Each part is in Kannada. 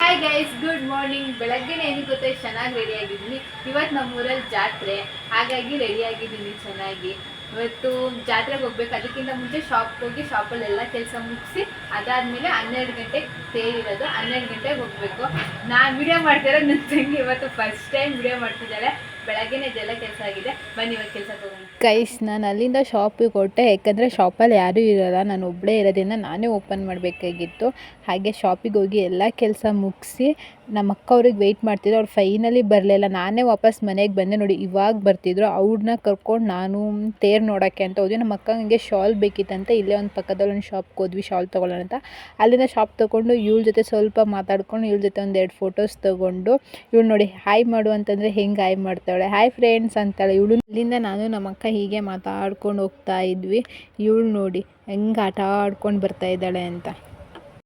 ಹಾಯ್ ಗೈಸ್ ಗುಡ್ ಮಾರ್ನಿಂಗ್ ಬೆಳಗ್ಗೆನೇ ಏನು ಗೊತ್ತಾ? ಚೆನ್ನಾಗಿ ರೆಡಿ ಆಗಿದ್ದೀನಿ. ಇವತ್ತು ನಮ್ಮೂರಲ್ಲಿ ಜಾತ್ರೆ. ಹಾಗಾಗಿ ರೆಡಿ ಆಗಿದ್ದೀನಿ ಚೆನ್ನಾಗಿ. ಇವತ್ತು ಜಾತ್ರೆಗೆ ಹೋಗ್ಬೇಕು. ಅದಕ್ಕಿಂತ ಮುಂಚೆ ಶಾಪ್ಗೆ ಹೋಗಿ ಶಾಪಲ್ಲಿ ಎಲ್ಲ ಕೆಲಸ ಮುಗಿಸಿ, ಅದಾದಮೇಲೆ ಹನ್ನೆರಡು ಗಂಟೆಗೆ ಸೇರಿರೋದು ಹನ್ನೆರಡು ಗಂಟೆಗೆ ಹೋಗಬೇಕು. ನಾನು ವಿಡಿಯೋ ಮಾಡ್ತಿರೋ ನನ್ನ ತಂಗಿ ಇವತ್ತು ಫಸ್ಟ್ ಟೈಮ್ ವಿಡಿಯೋ ಮಾಡ್ತಿದ್ದಾಳೆ. ಬೆಳಗ್ಗೆನೇ ಇದೆಲ್ಲ ಕೆಲಸ ಆಗಿದೆ. ಬನ್ನಿ ಕೆಲಸ ತಗೊಂಡು ಗೈಸ್ ನಾನು ಅಲ್ಲಿಂದ ಶಾಪಿಗೆ ಕೊಟ್ಟೆ ಯಾಕಂದರೆ ಶಾಪಲ್ಲಿ ಯಾರೂ ಇರೋಲ್ಲ. ನಾನು ಒಬ್ಬಳೇ ಇರೋದ್ರಿಂದ ನಾನೇ ಓಪನ್ ಮಾಡಬೇಕಾಗಿತ್ತು. ಹಾಗೆ ಶಾಪಿಗೆ ಹೋಗಿ ಎಲ್ಲ ಕೆಲಸ ಮುಗಿಸಿ ನಮ್ಮ ಅಕ್ಕ ಅವ್ರಿಗೆ ವೆಯ್ಟ್ ಮಾಡ್ತಿದ್ರು. ಅವ್ರು ಫೈನಲಿ ಬರಲಿಲ್ಲ ನಾನೇ ವಾಪಸ್ ಮನೆಗೆ ಬಂದೆ ನೋಡಿ, ಇವಾಗ ಬರ್ತಿದ್ರು. ಅವ್ರನ್ನ ಕರ್ಕೊಂಡು ನಾನು ತೇರು ನೋಡೋಕ್ಕೆ ಅಂತ ಹೋದ್ವಿ. ನಮ್ಮ ಅಕ್ಕ ಹಂಗೆ ಶಾಲ್ ಬೇಕಿತ್ತಂತೆ. ಇಲ್ಲೇ ಒಂದು ಪಕ್ಕದಲ್ಲಿ ಒಂದು ಶಾಪ್ಗೆ ಹೋದ್ವಿ ಶಾಲ್ ತೊಗೊಳ್ಳೋಣ ಅಂತ. ಅಲ್ಲಿಂದ ಶಾಪ್ ತೊಗೊಂಡು ಇವಳ ಜೊತೆ ಸ್ವಲ್ಪ ಮಾತಾಡ್ಕೊಂಡು ಇವಳ ಜೊತೆ ಒಂದು ಎರಡು ಫೋಟೋಸ್ ತೊಗೊಂಡು ಇವಳು ನೋಡಿ ಹಾಯ್ ಮಾಡು ಅಂತಂದರೆ ಹೆಂಗೆ ಹಾಯ್ ಮಾಡ್ತಾಳೆ. ಹಾಯ್ ಫ್ರೆಂಡ್ಸ್ ಅಂತಾಳೆ. ಇವಳು ಇಲ್ಲಿಂದ ನಾನು ನಮ್ಮ ಅಕ್ಕ ಹೀಗೆ ಮಾತಾಡ್ಕೊಂಡು ಹೋಗ್ತಾ ಇದ್ವಿ. ಇವಳು ನೋಡಿ, ಹೆಂಗೆ ಆಟ ಆಡ್ಕೊಂಡು ಬರ್ತಾ ಇದ್ದಾಳೆ ಅಂತ.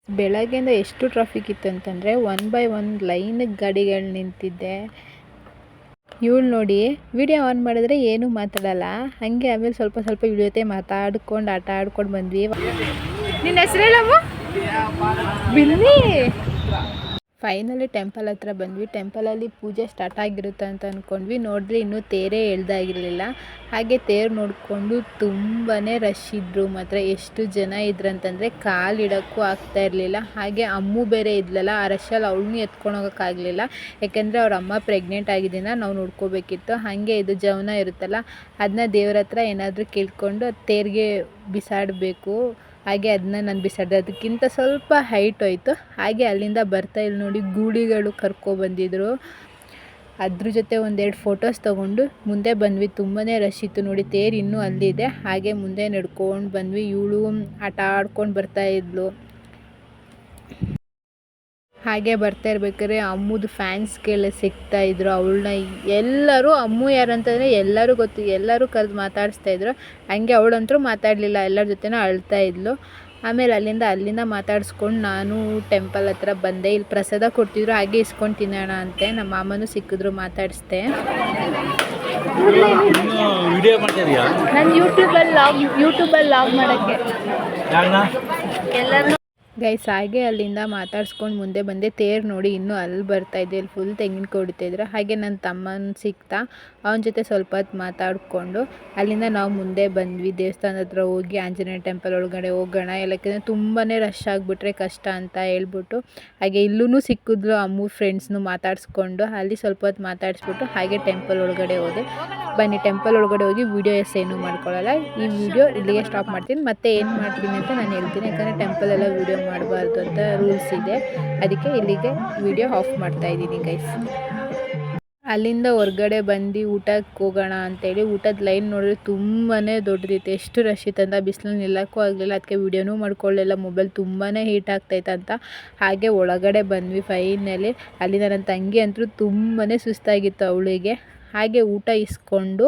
ಬೆಳಗ್ಗೆಯಿಂದ ಎಷ್ಟು ಟ್ರಾಫಿಕ್ ಇತ್ತು ಅಂತಂದರೆ ಒನ್ ಬೈ ಒನ್ ಲೈನಿಗೆ ಗಾಡಿಗಳು ನಿಂತಿದ್ದೆ. ಇವಳು ನೋಡಿ ವಿಡಿಯೋ ಆನ್ ಮಾಡಿದ್ರೆ ಏನೂ ಮಾತಾಡಲ್ಲ. ಹಾಗೆ ಆಮೇಲೆ ಸ್ವಲ್ಪ ಸ್ವಲ್ಪ ಇವಳ ಜೊತೆ ಮಾತಾಡ್ಕೊಂಡು, ಆಟ ಆಡ್ಕೊಂಡು ಬಂದ್ವಿ. ನಿನ್ನ ಹೆಸರು ಹೇಳಮ್ಮ? ಬಿನ್ನಿ. ಫೈನಲಿ ಟೆಂಪಲ್ ಹತ್ರ ಬಂದ್ವಿ. ಟೆಂಪಲಲ್ಲಿ ಪೂಜೆ ಸ್ಟಾರ್ಟ್ ಆಗಿರುತ್ತೆ ಅಂತ ಅಂದ್ಕೊಂಡ್ವಿ ನೋಡಿದ್ರೆ ಇನ್ನೂ ತೇರೇ ಎಳ್ದಾಗಿರಲಿಲ್ಲ ಹಾಗೆ ತೇರು ನೋಡಿಕೊಂಡು ತುಂಬಾ ರಶ್ ಇದ್ದರು ಮಾತ್ರ ಎಷ್ಟು ಜನ ಇದ್ರಂತಂದರೆ ಕಾಲಿಡೋಕ್ಕೂ ಆಗ್ತಾ ಇರಲಿಲ್ಲ. ಹಾಗೆ ಅಮ್ಮು ಬೇರೆ ಇದ್ಲಲ್ಲ, ಆ ರಶಲ್ಲಿ ಅವಳನ್ನೂ ಎತ್ಕೊಂಡು ಹೋಗೋಕ್ಕಾಗಲಿಲ್ಲ ಯಾಕೆಂದರೆ ಅವ್ರ ಅಮ್ಮ ಪ್ರೆಗ್ನೆಂಟ್ ಆಗಿದ್ದೀನ ನಾವು ನೋಡ್ಕೋಬೇಕಿತ್ತು. ಹಾಗೆ ಇದು ಜವನ ಇರುತ್ತಲ್ಲ ಅದನ್ನ ದೇವ್ರ ಹತ್ರ ಏನಾದರೂ ಕೇಳ್ಕೊಂಡು ತೇರಿಗೆ ಬಿಸಾಡಬೇಕು. ಹಾಗೆ ಅದನ್ನ ನಾನು ಬಿಸಾಡಿದೆ. ಅದಕ್ಕಿಂತ ಸ್ವಲ್ಪ ಹೈಟ್ ಹೋಯ್ತು. ಹಾಗೆ ಅಲ್ಲಿಂದ ಬರ್ತಾ ಇಲ್ಲಿ ನೋಡಿ ಗೂಳಿಗಳು ಕರ್ಕೊಬಂದಿದ್ರು ಅದ್ರ ಜೊತೆ ಒಂದೆರಡು ಫೋಟೋಸ್ ತೊಗೊಂಡು ಮುಂದೆ ಬಂದ್ವಿ. ತುಂಬಾ ರಶ್ ಇತ್ತು ನೋಡಿ, ತೇರು ಇನ್ನೂ ಅಲ್ಲಿದೆ. ಹಾಗೆ ಮುಂದೆ ನಡ್ಕೊಂಡು ಬಂದ್ವಿ. ಇವಳು ಆಟ ಆಡ್ಕೊಂಡು ಬರ್ತಾ ಇದ್ಲು. ಹಾಗೆ ಬರ್ತಾ ಇರ್ಬೇಕಾದ್ರೆ ಅಮ್ಮುದು ಫ್ಯಾನ್ಸ್ಗೆಲ್ಲ ಸಿಗ್ತಾ ಇದ್ರು ಅವಳನ್ನ ಎಲ್ಲರೂ ಅಮ್ಮು ಯಾರಂತಂದರೆ ಎಲ್ಲರೂ ಗೊತ್ತು ಎಲ್ಲರೂ ಕರೆದು ಮಾತಾಡಿಸ್ತಾ ಇದ್ರು. ಹಂಗೆ ಅವಳಂತೂ ಮಾತಾಡಲಿಲ್ಲ ಎಲ್ಲರ ಜೊತೆನೂ ಅಳ್ತಾ ಇದ್ಲು. ಆಮೇಲೆ ಅಲ್ಲಿಂದ ಅಲ್ಲಿಂದ ಮಾತಾಡಿಸ್ಕೊಂಡು ನಾನು ಟೆಂಪಲ್ ಹತ್ರ ಬಂದೆ. ಇಲ್ಲಿ ಪ್ರಸಾದ ಕೊಡ್ತಿದ್ರು ಹಾಗೆ ಇಸ್ಕೊಂಡು ತಿನ್ನೋಣ ಅಂತೆ. ನಮ್ಮ ಮಾಮನೂ ಸಿಕ್ಕಿದ್ರು ಮಾತಾಡಿಸ್ದೆ. ನಾನು ಯೂಟ್ಯೂಬಲ್ಲಿ ಲಾಗ್ ಯೂಟ್ಯೂಬಲ್ಲಿ ಲಾಗ್ ಮಾಡೋಕ್ಕೆ. ಎಲ್ಲರೂ ಗೈಸ್ ಹಾಗೆ ಅಲ್ಲಿಂದ ಮಾತಾಡ್ಸ್ಕೊಂಡು ಮುಂದೆ ಬಂದೆ. ತೇರು ನೋಡಿ ಇನ್ನೂ ಅಲ್ಲಿ ಬರ್ತಾ ಇದೆ. ಇಲ್ಲಿ ಫುಲ್ ತೆಂಗಿನ ಕೊಡ್ತಾಯಿದ್ರು ಹಾಗೆ ನನ್ನ ತಮ್ಮನ ಸಿಕ್ತಾ. ಅವನ ಜೊತೆ ಸ್ವಲ್ಪ ಹೊತ್ತು ಮಾತಾಡಿಕೊಂಡು ಅಲ್ಲಿಂದ ನಾವು ಮುಂದೆ ಬಂದ್ವಿ. ದೇವಸ್ಥಾನದ ಹತ್ರ ಹೋಗಿ ಆಂಜನೇಯ ಟೆಂಪಲ್ ಒಳಗಡೆ ಹೋಗೋಣ. ಎಲ್ಲಕ್ಕಿಂತ ತುಂಬಾ ರಶ್ ಆಗಿಬಿಟ್ರೆ ಕಷ್ಟ ಅಂತ ಹೇಳ್ಬಿಟ್ಟು ಹಾಗೆ ಇಲ್ಲೂ ಸಿಕ್ಕಿದ್ಲು ಅಮ್ಮ ಫ್ರೆಂಡ್ಸ್ನು ಮಾತಾಡಿಸ್ಕೊಂಡು. ಅಲ್ಲಿ ಸ್ವಲ್ಪ ಹೊತ್ತು ಮಾತಾಡಿಸ್ಬಿಟ್ಟು ಹಾಗೆ ಟೆಂಪಲ್ ಒಳಗಡೆ ಹೋದೆ. ಬನ್ನಿ ಟೆಂಪಲ್ ಒಳಗಡೆ ಹೋಗಿ ವೀಡಿಯೋ ಎಸ್ ಏನೂ ಮಾಡ್ಕೊಳ್ಳಲ್ಲ. ಈ ವಿಡಿಯೋ ಇಲ್ಲಿಗೆ ಸ್ಟಾಪ್ ಮಾಡ್ತೀನಿ. ಮತ್ತೆ ಏನು ಮಾಡ್ತೀನಿ ಅಂತ ನಾನು ಹೇಳ್ತೀನಿ. ಯಾಕಂದರೆ ಟೆಂಪಲ್ ಎಲ್ಲ ವೀಡಿಯೋ ಮಾಡಬಾರ್ದು ಅಂತ ರೂಲ್ಸ್ ಇದೆ. ಅದಕ್ಕೆ ಇಲ್ಲಿಗೆ ವಿಡಿಯೋ ಆಫ್ ಮಾಡ್ತಾ ಇದ್ದೀನಿ ಗೈಸ್ ಅಲ್ಲಿಂದ ಹೊರಗಡೆ ಬಂದು ಊಟಕ್ಕೆ ಹೋಗೋಣ ಅಂತೇಳಿ ಊಟದ ಲೈನ್ ನೋಡಿದ್ರೆ ತುಂಬಾ ದೊಡ್ಡದಿತ್ತು. ಎಷ್ಟು ರಶ್ ಇತ್ತಂತ ಬಿಸಿಲು ನಿಲ್ಲಕ್ಕೂ ಆಗಲಿಲ್ಲ. ಅದಕ್ಕೆ ವೀಡಿಯೋನೂ ಮಾಡ್ಕೊಳ್ಳಿಲ್ಲ. ಮೊಬೈಲ್ ತುಂಬಾ ಹೀಟ್ ಆಗ್ತೈತಂತ ಹಾಗೆ ಒಳಗಡೆ ಬಂದ್ವಿ ಫೈನಲಿ ಅಲ್ಲಿಂದ ನನ್ನ ತಂಗಿ ಅಂತೂ ತುಂಬಾ ಸುಸ್ತಾಗಿತ್ತು ಅವಳಿಗೆ. ಹಾಗೆ ಊಟ ಇಸ್ಕೊಂಡು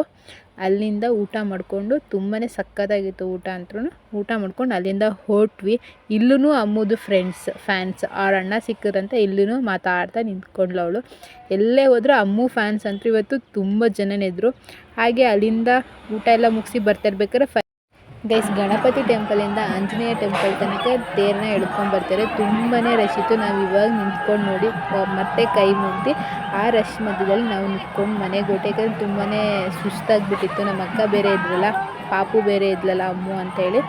ಅಲ್ಲಿಂದ ಊಟ ಮಾಡಿಕೊಂಡು ತುಂಬಾ ಸಕ್ಕತ್ತಾಗಿತ್ತು ಊಟ ಅಂತೂ. ಊಟ ಮಾಡ್ಕೊಂಡು ಅಲ್ಲಿಂದ ಹೊರಟ್ವಿ. ಇಲ್ಲೂ ಅಮ್ಮದು ಫ್ರೆಂಡ್ಸ್ ಫ್ಯಾನ್ಸ್ ಅವ್ರ ಅಣ್ಣ ಸಿಕ್ಕಿದ್ರಂತ. ಇಲ್ಲೂ ಮಾತಾಡ್ತಾ ನಿಂತ್ಕೊಂಡ್ಳು ಅವಳು. ಎಲ್ಲೇ ಹೋದರೂ ಅಮ್ಮು ಫ್ಯಾನ್ಸ್ ಅಂತೂ ಇವತ್ತು ತುಂಬ ಜನನೇ ಇದ್ದರು ಹಾಗೆ ಅಲ್ಲಿಂದ ಊಟ ಎಲ್ಲ ಮುಗಿಸಿ ಬರ್ತಾ ಇರ್ಬೇಕಾದ್ರೆ ಗೈಸ್, ಗಣಪತಿ ಟೆಂಪಲಿಂದ ಆಂಜನೇಯ ಟೆಂಪಲ್ ತನಕ ತೇರನ್ನ ಎಳ್ಕೊಂಡು ಬರ್ತಾರೆ. ತುಂಬಾ ರಶ್ ಇತ್ತು. ನಾವು ಇವಾಗ ನಿಂತ್ಕೊಂಡು ನೋಡಿ ಮತ್ತೆ ಕೈ ಮುಗಿದು ಆ ರಶ್ ಮಧ್ಯದಲ್ಲಿ ನಾವು ನಿಂತ್ಕೊಂಡು ಮನೆಗೆ ಹೊಟ್ಟೆ ಯಾಕಂದ್ರೆ ತುಂಬಾ ಸುಸ್ತಾಗಿಬಿಟ್ಟಿತ್ತು. ನಮ್ಮ ಅಕ್ಕ ಬೇರೆ ಇದ್ರಲ್ಲ ಪಾಪು ಬೇರೆ ಇದ್ಲಲ್ಲ ಅಮ್ಮು ಅಂತೇಳಿ.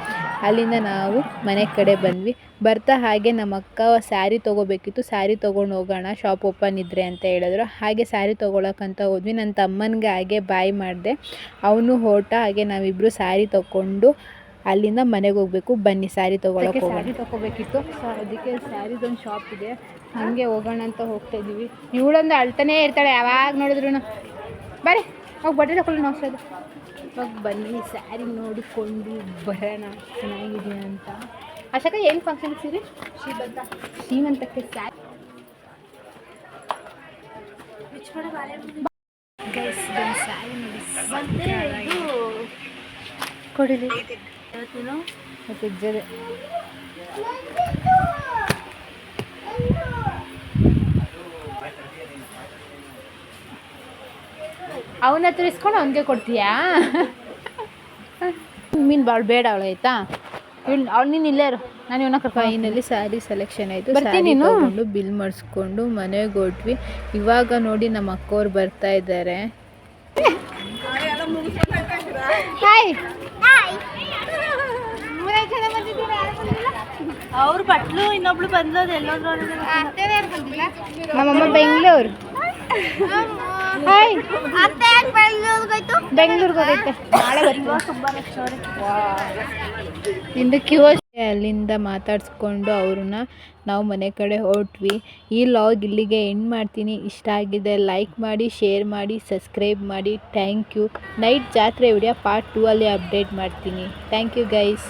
ಅಲ್ಲಿಂದ ನಾವು ಮನೆ ಕಡೆ ಬಂದ್ವಿ. ಬರ್ತಾ ಹಾಗೆ ನಮ್ಮ ಅಕ್ಕ ಸ್ಯಾರಿ ತೊಗೋಬೇಕಿತ್ತು. ಸ್ಯಾರಿ ತೊಗೊಂಡು ಹೋಗೋಣ ಶಾಪ್ ಓಪನ್ ಇದ್ರೆ ಅಂತ ಹೇಳಿದ್ರು. ಹಾಗೆ ಸ್ಯಾರಿ ತೊಗೊಳಕ್ಕಂತ ಹೋದ್ವಿ. ನನ್ನ ತಮ್ಮನಿಗೆ ಹಾಗೆ ಬಾಯ್ ಮಾಡಿದೆ. ಅವನು ಹೊರಟ ಹಾಗೆ ನಾವಿಬ್ಬರು ಸ್ಯಾರಿ ತೊಗೊಂಡು ಅಲ್ಲಿಂದ ಮನೆಗೆ ಹೋಗ್ಬೇಕು. ಬನ್ನಿ ಸ್ಯಾರಿ ತೊಗೊಳಕ್ಕೆ ಸ್ಯಾರಿ ತೊಗೋಬೇಕಿತ್ತು. ಸೊ ಅದಕ್ಕೆ ಸ್ಯಾರಿದೊಂದು ಶಾಪ್ ಇದೆ. ಹಾಗೆ ಹೋಗೋಣ ಅಂತ ಹೋಗ್ತಾ ಇದ್ದೀವಿ. ಇವಳೊಂದು ಅಳ್ತಾನೇ ಇರ್ತಾಳೆ. ಯಾವಾಗ ನೋಡಿದ್ರು ಬರ್ರಿ ಹೋಗಿ ಬಟ್ಟೆ ತಗೊಳ್ಳೋಣ ಸರ್ ಇವಾಗ ಬನ್ನಿ ಸ್ಯಾರಿ ನೋಡಿಕೊಂಡು ಬರೋಣ ಚೆನ್ನಾಗಿದೆ ಅಂತ. ಅಶಕ ಏನು ಫಂಕ್ಷನ್ ಸೀರೆ? ಶ್ರೀಮಂತ. ಶ್ರೀಮಂತಕ್ಕೆ ಸ್ಯಾರಿ ಗೈಸ್ ಸ್ಯಾರಿ ನೋಡಿ. ಕೊಡಿಲಿ ಮತ್ತೆ ಜಡೆ ಅವನ ಹತ್ರ ಇಸ್ಕೊಂಡು ಅವನಿಗೆ ಕೊಡ್ತೀಯಾ? ಮೀನು ಭಾಳ ಬೇಡ ಅವಳು ಆಯ್ತಾ? ಇವ್ನು ಅವ್ಳು ನೀನು ಇಲ್ಲೇ ಇರು. ನಾನು ಇವನ ಫೈನಲ್ಲಿ ಸ್ಯಾರಿ ಸೆಲೆಕ್ಷನ್ ಆಯಿತು. ಬರ್ತೀನಿ ಸ್ಯಾರಿ ನೀನು? ತಗೊಂಡು ಬಿಲ್ ಮಾಡಿಸ್ಕೊಂಡು ಮನೆಗೆ ಹೊಟ್ವಿ. ಇವಾಗ ನೋಡಿ ನಮ್ಮ ಅಕ್ಕವ್ರು ಬರ್ತಾ ಇದ್ದಾರೆ ಹಾಯ್ ಅವ್ರು ಬಟ್ಲು ಇನ್ನೊಬ್ಳು ಬಂದೋದು ಎಲ್ಲೋದ್ರು ನಮ್ಮಮ್ಮ ಬೆಂಗಳೂರು. ಹಾಯ್ ಇನ್ನು ಕ್ಯೂ ಅಲ್ಲಿಂದ ಮಾತಾಡ್ಸ್ಕೊಂಡು ಅವ್ರನ್ನ ನಾವು ಮನೆ ಕಡೆ ಹೊರಟ್ವಿ. ಈ ಲಾಗ್ ಇಲ್ಲಿಗೆ ಎಂಡ್ ಮಾಡ್ತೀನಿ. ಇಷ್ಟ ಆಗಿದೆ ಲೈಕ್ ಮಾಡಿ ಶೇರ್ ಮಾಡಿ ಸಬ್ಸ್ಕ್ರೈಬ್ ಮಾಡಿ. ಥ್ಯಾಂಕ್ ಯು ನೈಟ್ ಜಾತ್ರೆ ವಿಡಿಯೋ ಪಾರ್ಟ್ ಟೂ ಅಲ್ಲಿ ಅಪ್ಡೇಟ್ ಮಾಡ್ತೀನಿ. Thank you guys